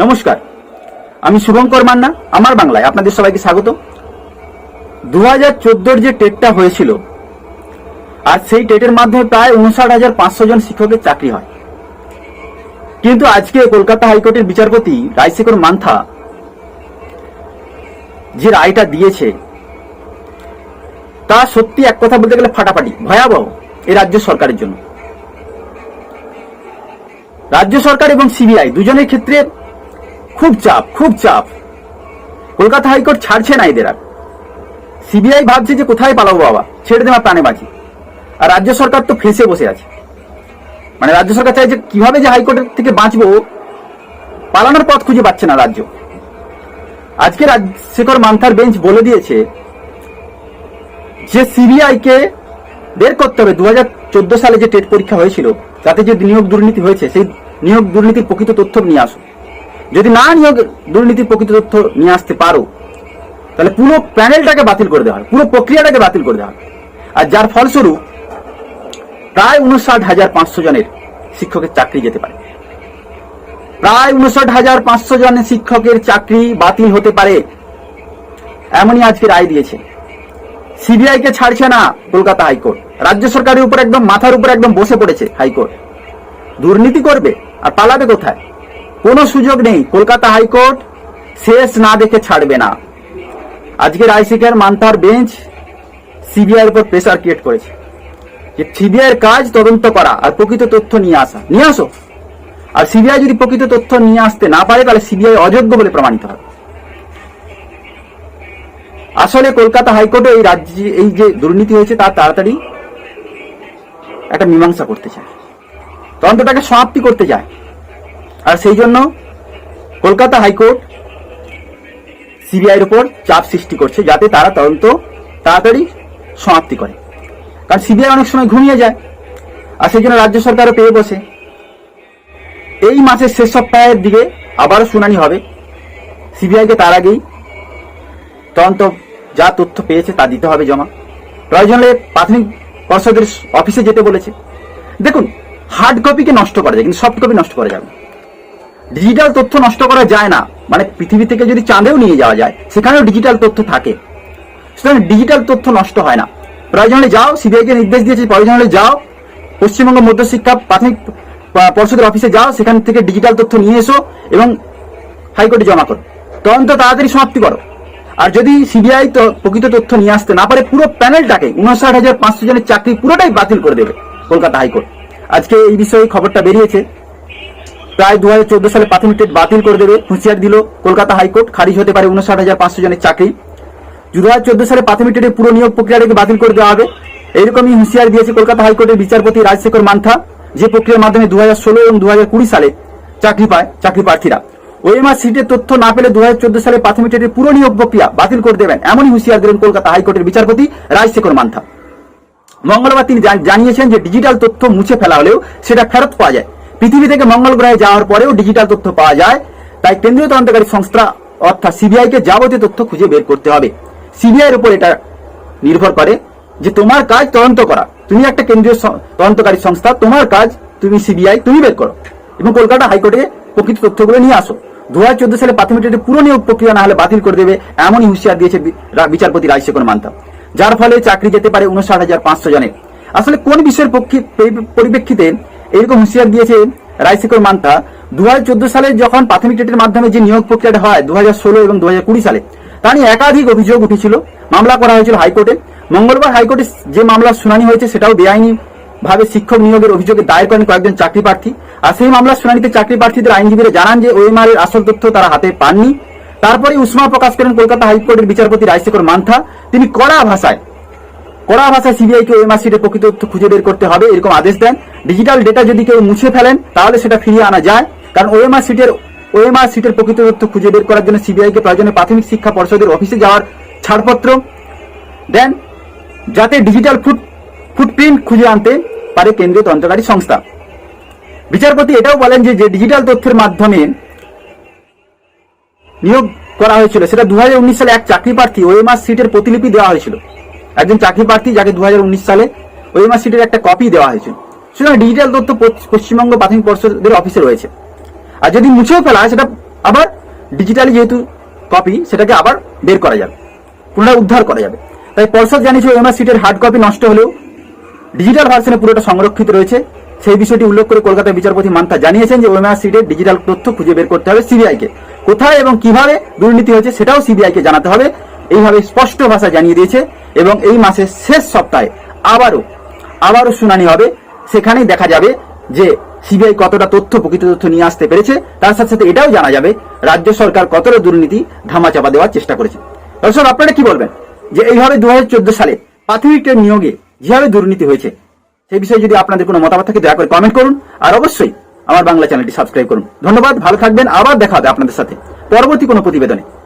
নমস্কার। আমি শুভঙ্কর মান্না, আমার বাংলায়। আপনাদের সবাইকে স্বাগত। দু হাজার যে টেটটা হয়েছিল, আর সেই টেটের মাধ্যমে প্রায় উনষাট হাজার পাঁচশো জন শিক্ষকের চাকরি হয়। কিন্তু আজকে কলকাতা হাইকোর্টের বিচারপতি রায়শেখর মান্থা যে রায়টা দিয়েছে, তা সত্যি এক কথা বলতে গেলে ফাটাফাটি, ভয়াবহ এই রাজ্য সরকারের জন্য। রাজ্য সরকার এবং সিবিআই দুজনের ক্ষেত্রে খুব চাপ খুব চাপ। কলকাতা হাইকোর্ট ছাড়ছে না এদের আর। সিবিআই ভাবছে যে কোথায় পালাবো বাবা? ছেড়ে দেওয়া প্রাণে বাঁচি। আর রাজ্য সরকার তো ফেসে বসে আছে। মানে রাজ্য সরকার চাই যে কীভাবে যে হাইকোর্টের থেকে বাঁচবো, পালানোর পথ খুঁজে পাচ্ছে না রাজ্য। আজকে রাজশেখর মান্থার বেঞ্চ বলে দিয়েছে যে সিবিআই কে বের করতে হবে। দু চোদ্দ সালে যে টেট পরীক্ষা হয়েছিল, তাতে যে নিয়োগ দুর্নীতি হয়েছে, সেই নিয়োগ দুর্নীতির প্রকৃত তথ্য নিয়ে আসো যদি না নিয়োগ দুর্নীতির প্রকৃত তথ্য নিয়ে আসতে পারো, তাহলে পুরো প্যানেলটাকে বাতিল করে দেওয়া হয় পুরো প্রক্রিয়াটাকে বাতিল করে দেওয়া আর যার ফলস্বরূপ প্রায় উনষাট হাজার পাঁচশো জনের শিক্ষকের চাকরি যেতে পারে। প্রায় উনষাট হাজার পাঁচশো জনের শিক্ষকের চাকরি বাতিল হতে পারে, এমনই আজকে রায় দিয়েছে। সিবিআই কে ছাড়ছে না কলকাতা হাইকোর্ট। রাজ্য সরকারের উপর একদম, মাথার উপর একদম বসে পড়েছে হাইকোর্ট। দুর্নীতি করবে, আর পালাবে কোথায়? কোনো সুযোগ নেই। কলকাতা হাইকোর্ট শেষ না দেখে ছাড়বে না। আজকে রায়শিকার মান্তার বেঞ্চ সিবিআই উপর প্রেসার ক্রিয়েট করেছে। যে সিবিআই এর কাজ তদন্ত করা আর প্রকৃত তথ্য নিয়ে আসা। নিয়ে আসো। আর সিবিআই যদি প্রকৃত তথ্য নিয়ে আসতে না পারে, তাহলে সিবিআই অযোগ্য বলে প্রমাণিত হবে। আসলে কলকাতা হাইকোর্টে এই রাজ্যে এই যে দুর্নীতি হয়েছে তার তাড়াতাড়ি একটা মীমাংসা করতে চায়। তদন্তটাকে সমাপ্তি করতে চায়। আর সেই জন্য কলকাতা হাইকোর্ট সিবিআইয়ের উপর চাপ সৃষ্টি করছে যাতে তারা তদন্ত তাড়াতাড়ি সমাপ্তি করে। কারণ সিবিআই অনেক সময় ঘুমিয়ে যায় আর সেই জন্য রাজ্য সরকারও পেয়ে বসে। এই মাসের শেষ সপ্তাহের দিকে আবারও শুনানি হবে। সিবিআইকে তার আগেই তদন্ত যা তথ্য পেয়েছে তা দিতে হবে জমা। প্রয়োজন প্রাথমিক পর্ষদের অফিসে যেতে বলেছে। দেখুন হার্ড কপিকে নষ্ট করা যায় কিন্তু সফট কপি নষ্ট করা যাবে। না ডিজিটাল তথ্য নষ্ট করা যায় না। মানে পৃথিবী থেকে যদি চাঁদেও নিয়ে যাওয়া যায়, সেখানেও ডিজিটাল তথ্য থাকে। সুতরাং ডিজিটাল তথ্য নষ্ট হয় না। প্রয়োজন যাও সিবিআই কে নির্দেশ দিয়েছে, প্রয়োজন হলে যাও। পশ্চিমবঙ্গ মধ্যশিক্ষা প্রাথমিক পর্ষদের অফিসে যাও, সেখান থেকে ডিজিটাল তথ্য নিয়ে এসো এবং হাইকোর্টে জমা করো। তদন্ত তাড়াতাড়ি সমাপ্তি করো। আর যদি সিবিআই তো প্রকৃত তথ্য নিয়ে আসতে না পারে, পুরো প্যানেলটাকে উনষাট হাজার পাঁচশো জনের চাকরি পুরোটাই বাতিল করে দেবে কলকাতা হাইকোর্ট। আজকে এই বিষয়ে খবরটা বেরিয়েছে। প্রায় দু হাজার চোদ্দ সালে প্রাথমিক টেট বাতিল করে দেবে, হুঁশিয়ার দিল কলকাতা হাইকোর্ট। খারিজ হতে পারে উনষাট হাজার পাঁচশো জনের চাকরি। দু হাজার সালে প্রাথমিক টেটের পুরো নিয়োগ প্রক্রিয়াটাকে বাতিল করে দেওয়া হবে। এইরকমই হুঁশিয়ার দিয়েছে কলকাতা হাইকোর্টের বিচারপতি রাজশেখর মান্থা, যে প্রক্রিয়ার মাধ্যমে দু এবং দু সালে চাকরি পায় চাকরি প্রার্থীরা। ওএমআর সিটের তথ্য না পেলে দুহাজার চোদ্দ সালে প্রাথমিক টেটের পুরো নিয়োগ প্রক্রিয়া বাতিল করে দেবেন, এমনই হুঁশিয়ার দিলেন কলকাতা হাইকোর্টের বিচারপতি রাজশেখর মান্থা। মঙ্গলবার তিনি জানিয়েছেন যে ডিজিটাল তথ্য মুছে ফেলা হলেও সেটা ফেরত পাওয়া যায়। পৃথিবী থেকে মঙ্গল গ্রহে যাওয়ার পরেও ডিজিটাল তথ্য পাওয়া যায়। তাই কেন্দ্রীয় তদন্তকারী সংস্থা, অর্থাৎ সিবিআই কে যাবতীয় তথ্য খুঁজে বের করতে হবে। সিবিআই এর উপর এটা নির্ভর করে যে তোমার কাজ তদন্ত করা। তুমি একটা কেন্দ্রীয় তদন্তকারী সংস্থা, তোমার কাজ তুমি সিবিআই তুমি বের করো এবং কলকাতা হাইকোর্টে প্রকৃত তথ্যগুলো নিয়ে আসো। দু হাজার চোদ্দ সালে প্রাথমিক পুরো নিয়োগ প্রক্রিয়া না হলে বাতিল করে দেবে এমনই হুঁশিয়ার দিয়েছে বিচারপতি রাজশেখর মান্তা। যার ফলে চাকরি যেতে পারে উনষাট হাজার পাঁচশো জনের। আসলে কোন বিষয়ের পরিপ্রেক্ষিতে এরকম হুঁশিয়ার দিয়েছে রাজশেখর মান্তা। দু সালে যখন প্রাথমিক টেটের মাধ্যমে যে নিয়োগ প্রক্রিয়াটা হয়, দুহাজার ষোলো এবং দুহাজার কুড়ি সালে, তা নিয়ে একাধিক অভিযোগ উঠেছিল। মামলা করা হয়েছিল হাইকোর্টে। মঙ্গলবার হাইকোর্টে যে মামলার শুনানি হয়েছে, সেটাও বেআইনি ভাবে শিক্ষক নিয়োগের অভিযোগে দায়ের করেন কয়েকজন চাকরি প্রার্থী। আর সেই মামলার শুনানিতে চাকরি প্রার্থীদের আইনজীবীরা জানান যে ওএমআর এর আসল তথ্য তারা হাতে পাননি। তারপরে উষ্মা প্রকাশ করেন কলকাতা হাইকোর্টের বিচারপতি রাজশেখর মান্থা তিনি কড়া ভাষায় কড়া ভাষায় সিবিআই কে ওএমআর সিটের প্রকৃত তথ্য খুঁজে বের করতে হবে, এরকম আদেশ দেন। ডিজিটাল ডেটা যদি কেউ মুছে ফেলেন, তাহলে সেটা ফিরিয়ে আনা যায়। কারণ ওএমআর সিটের ওএমআর সিটের প্রকৃত তথ্য খুঁজে বের করার জন্য সিবিআই কে প্রয়োজনে প্রাথমিক শিক্ষা পর্ষদের অফিসে যাওয়ার ছাড়পত্র দেন, যাতে ডিজিটাল ফুট ফুটপ্রিন্ট খুঁজে আনতে পারে কেন্দ্রীয় তদন্তকারী সংস্থা। বিচারপতি এটাও বলেন যে যে ডিজিটাল তথ্যের মাধ্যমে নিয়োগ করা হয়েছিল, সেটা দু হাজার উনিশ সালে এক চাকরি প্রার্থী ওএমআর সিটের প্রতিলিপি দেওয়া হয়েছিল। একজন চাকরি প্রার্থী যাকে দু হাজার উনিশ সালে সিটের একটা কপি দেওয়া হয়েছিল সুতরাং ডিজিটাল তথ্য পশ্চিমবঙ্গ প্রাথমিক পর্ষদের অফিসে রয়েছে। আর যদি মুছেও ফেলা সেটা আবার ডিজিটালি যেহেতু কপি সেটাকে আবার বের করা যাবে, পুনরায় উদ্ধার করা যাবে। তাই পর্ষদ জানিয়েছে ওএমআর সিটের হার্ড কপি নষ্ট হলেও ডিজিটাল ভার্সনে পুরোটা সংরক্ষিত রয়েছে। সেই বিষয়টি উল্লেখ করে কলকাতার বিচারপতি মান্তা জানিয়েছেন যে ওএমআর সিটের ডিজিটাল তথ্য খুঁজে বের করতে হবে সিবিআইকে। কোথায় এবং কীভাবে দুর্নীতি হয়েছে, সেটাও সিবিআইকে জানাতে হবে। এইভাবে স্পষ্ট ভাষা জানিয়ে দিয়েছে এবং এই মাসের শেষ সপ্তাহে আবারও আবারও শুনানি হবে। সেখানেই দেখা যাবে যে সিবিআই কতটা তথ্য, প্রকৃত তথ্য নিয়ে আসতে পেরেছে। তার সাথে সাথে এটাও জানা যাবে রাজ্য সরকার কতটা দুর্নীতি ধামাচাপা দেওয়ার চেষ্টা করেছে। দর্শক, আপনারা কি বলবেন? যে এইভাবে দু হাজার চোদ্দ সালে প্রাথমিক নিয়োগে যেভাবে দুর্নীতি হয়েছে, সেই বিষয়ে যদি আপনাদের কোনো মতামত থাকে, দয়া করে কমেন্ট করুন। আর অবশ্যই আমার বাংলা চ্যানেলটি সাবস্ক্রাইব করুন। ধন্যবাদ, ভালো থাকবেন। আবার দেখা হবে আপনাদের সাথে। পরবর্তী কোনো প্রতিবেদনে।